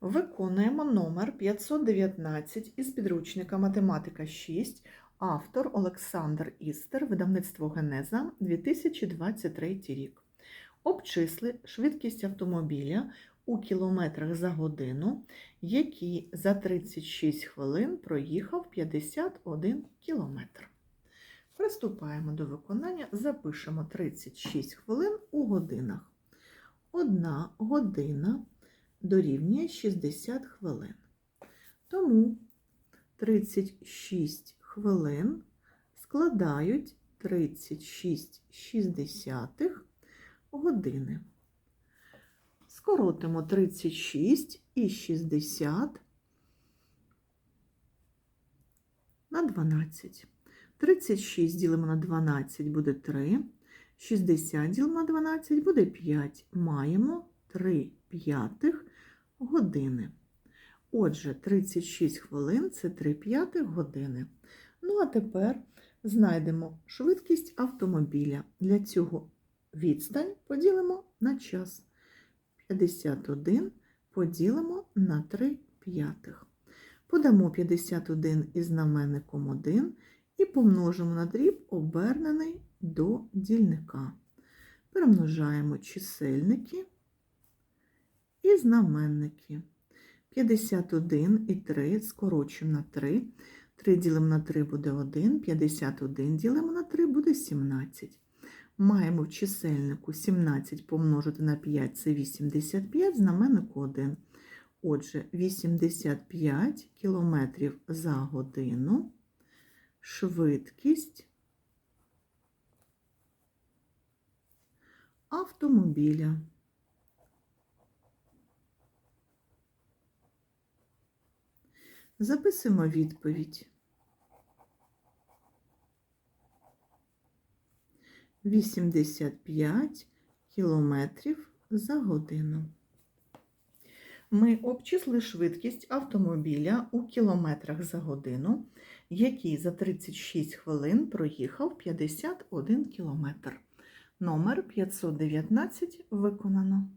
Виконуємо номер 519 із підручника Математика 6, автор Олександр Істер, видавництво Генеза, 2023 рік. Обчисли швидкість автомобіля у кілометрах за годину, який за 36 хвилин проїхав 51 кілометр. Приступаємо до виконання, запишемо 36 хвилин у годинах. Одна година дорівнює 60 хвилин. Тому 36 хвилин складають 36 шістдесятих години. Скоротимо 36 і 60 на 12. 36 ділимо на 12 буде 3. 60 ділимо на 12 буде 5. Маємо 3 п'ятих години. Отже, 36 хвилин це 3 п'ятих години. Ну, а тепер знайдемо швидкість автомобіля. Для цього відстань поділимо на час. 51 поділимо на 3 п'ятих. Подамо 51 із знаменником 1 і помножимо на дріб, обернений до дільника. Перемножаємо чисельники знаменники. 51 і 3 скорочуємо на 3. 3 ділимо на 3 буде 1, 51 ділимо на 3 буде 17. Маємо в чисельнику 17 помножити на 5 це 85, знаменнику 1. Отже, 85 км за годину швидкість автомобіля. Записуємо відповідь. 85 кілометрів за годину. Ми обчисли швидкість автомобіля у кілометрах за годину, який за 36 хвилин проїхав 51 кілометр. Номер 519 виконано.